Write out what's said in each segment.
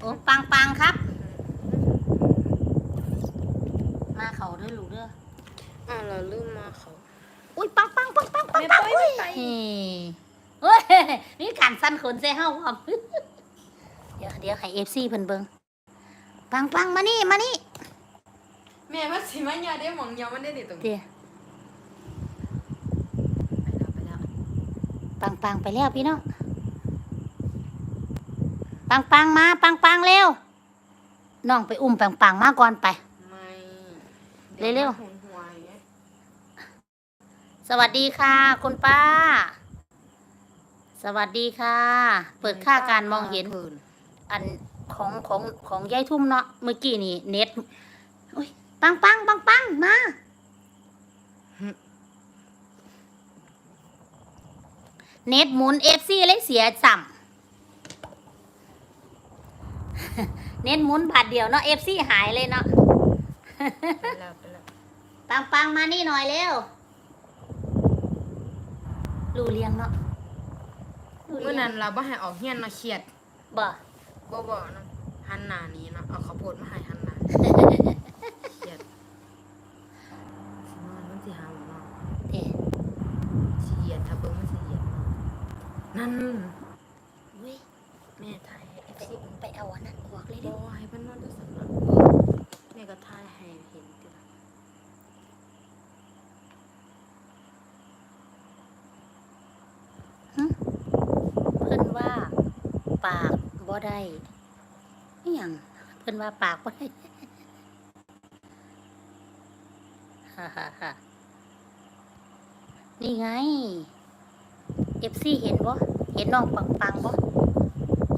โอ้ปังปังครับ มาเขาเด้อลูกเด้ออ่าเราลืมมาเขาอุ้ยปังปังปังปังปังไม่ปังไปอุ้ยไม่ไปเฮ้ยนี่การสั้นขนใส่เฮาพร้อมเดี๋ยวเดี๋ยวให้เอฟซีเพิ่นเบิ่งปังปังมานี่มานี่แม่ว่าสิมันยาได้หมองยามันได้ดิตรงนี้เดี๋ยวไปแล้วไปแล้วปังปังไปแล้วพี่น้อง ปังปังมา ปังปังเร็วน้องไปอุ้มปังปังมาก่อนไป ไม่เร็วๆ หุ่นหัวอย่างเงี้ยสวัสดีค่ะ คุณป้า สวัสดีค่ะ เปิดค่าการมองเห็นผื่นอันของของของยายทุ่มเนาะเมื่อกี้นี่เน็ตอุ้ยปังปังปังปังมา เน็ตหมุนเอฟซีเลยเสียสัม เน็ตหมุนบาทเดียวเนาะเอฟซีหายเลยเนาะไปแล้วไปแล้วปังปังมานี่หน่อยเร็วรู้เลี้ยงเนาะรู้เมื่อเลี้ยนั้งนเราบ่ให้ออกเฮียนเนาะเครียดบ่ บ่บ่เนาะหันหน้านี้เนาะเอาข้าวโพดมาให้หันหน้าเครียดสินอนมันสิหาหมอเนาะเอ๊ะสิเหยียดถ้าเบิ่งมันสิเหยียดเนาะนั่นอุ้ย แม่ถ่ายให้ ไปไปเอาอันนั้นออกเลยเด้บ่อให้เพิ่นนอนด้วยสันเนาะแม่ก็ถ่ายให้เห็นติล่ะเพิ่นว่าปากบ่ได้นี่หยังเพิ่นว่าปากบ่ได้ฮ่าฮ่าฮ่านี่ไงเอฟซีเห็นบ่เห็นน้องปังปังบ่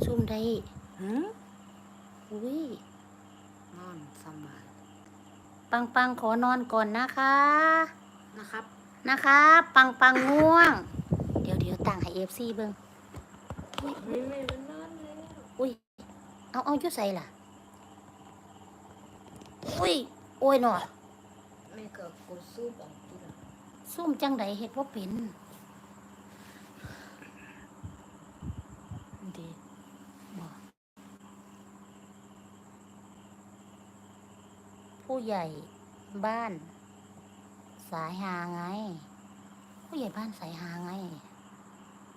ซุ่มได้ หืออุ้ยนอนสบายปังปังขอนอนก่อนนะคะ นะครับ นะคะ ปังปังง่วง เดี๋ยวเดี๋ยวตั้งให้เอฟซีเบิ่งไม่ไม่นนอนแล้วอุ้ยเอาเอายู่ใส่ล่ะ อุ้ย โอ้ยหนอแม่เก็กดซูบออกติล่ะซุ่มจังใดเฮ็ดบ่เป็น ดี บ่ ผู้ใหญ่บ้าน สายหาไง ผู้ใหญ่บ้านสายหาไง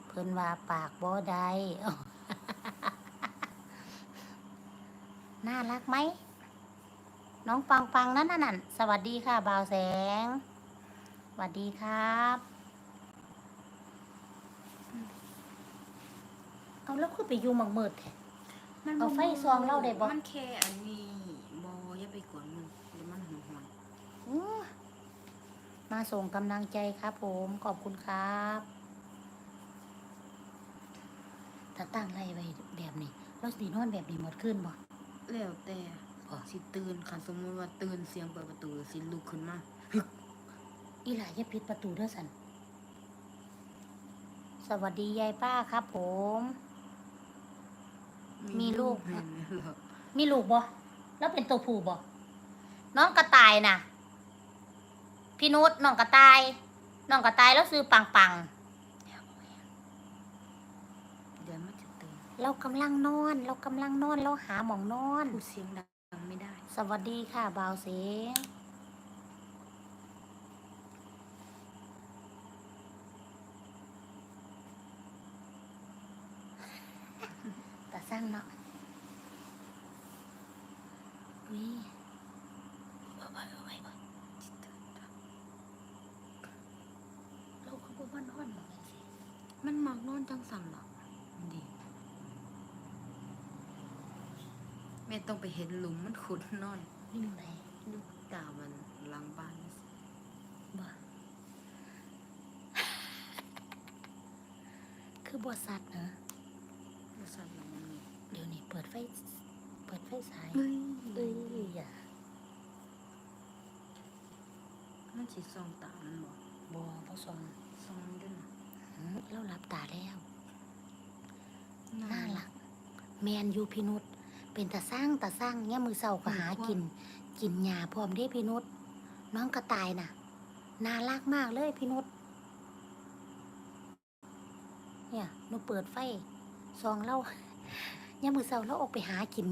เพิ่นว่าปากบ่ได้อ้าวน่ารักไหม น้องปังปังนั่นน่ะนั่นสวัสดีค่ะบ่าวแสง สวัสดีครับ เอาแล้วคือไปอยู่หมังมืดแท้เอาไฟซองเล่าได้บ่ มันแค่อันนี้บ่อย่าไปกวนมันเดี๋ยวมันหอนหอน อู้ มาส่งกำลังใจครับผมขอบคุณครับถ้าตั้งไรไว้แบบนี้เราสีนอนแบบนี้หมดขึ้นบ่แล้วแต่บ่สิตื่นคันสมมุติว่าตื่นเสียงเปิดประตูสิลุกขึ้นมาอีหลาอย่าปิดประตูเด้อสันสวัสดียายป้าครับผม มีลูกแม่นเหรอมีลูกบ่แล้วเป็นตัวผู้บ่น้องกระต่ายน่ะ พี่นุชน้องกระต่ายน้องกระต่ายแล้วซื้อปังปังเดี๋ยวมันจะตื่นเรากำลังนอน เรากำลังนอนเราหาหมองนอน พูดเสียงดังไม่ได้ สวัสดีค่ะบ่าวเสงแต่สร้างเนาะวิเอาไว้เอาไว้เอาไว้เราก็ บอกว่านอนเหมือนกันสิมันมักนอนจังสั่นหรอกมันดีแม่ต้องไปเห็นหลุมมันขุดนอนนี่มันไหนลูกตามันหลังบ้านนี่สิบ่คือบวสัตว์เนอะบริษัทหลังนี้เดี๋ยวนี้เปิดไฟ เปิดไฟสายเฮ้ยเอ้ยอย่ามันสิส่องตามันบอกบอพอสอง ส่องด้วยนะหืมเราหลับตาแล้ว น่ารัก แมนยูพินุษเป็นตาสร้างตาสร้างเนี่ยามมือเศร้าก็หากิน กินหญ้าพร้อมเด้พินุษน้องกระต่ายน่ะ น่ารักมากเลยพินุษเนี่ยหนูเปิดไฟซองเล่าเนี่ยามมือเศร้าเราออกไปหากิน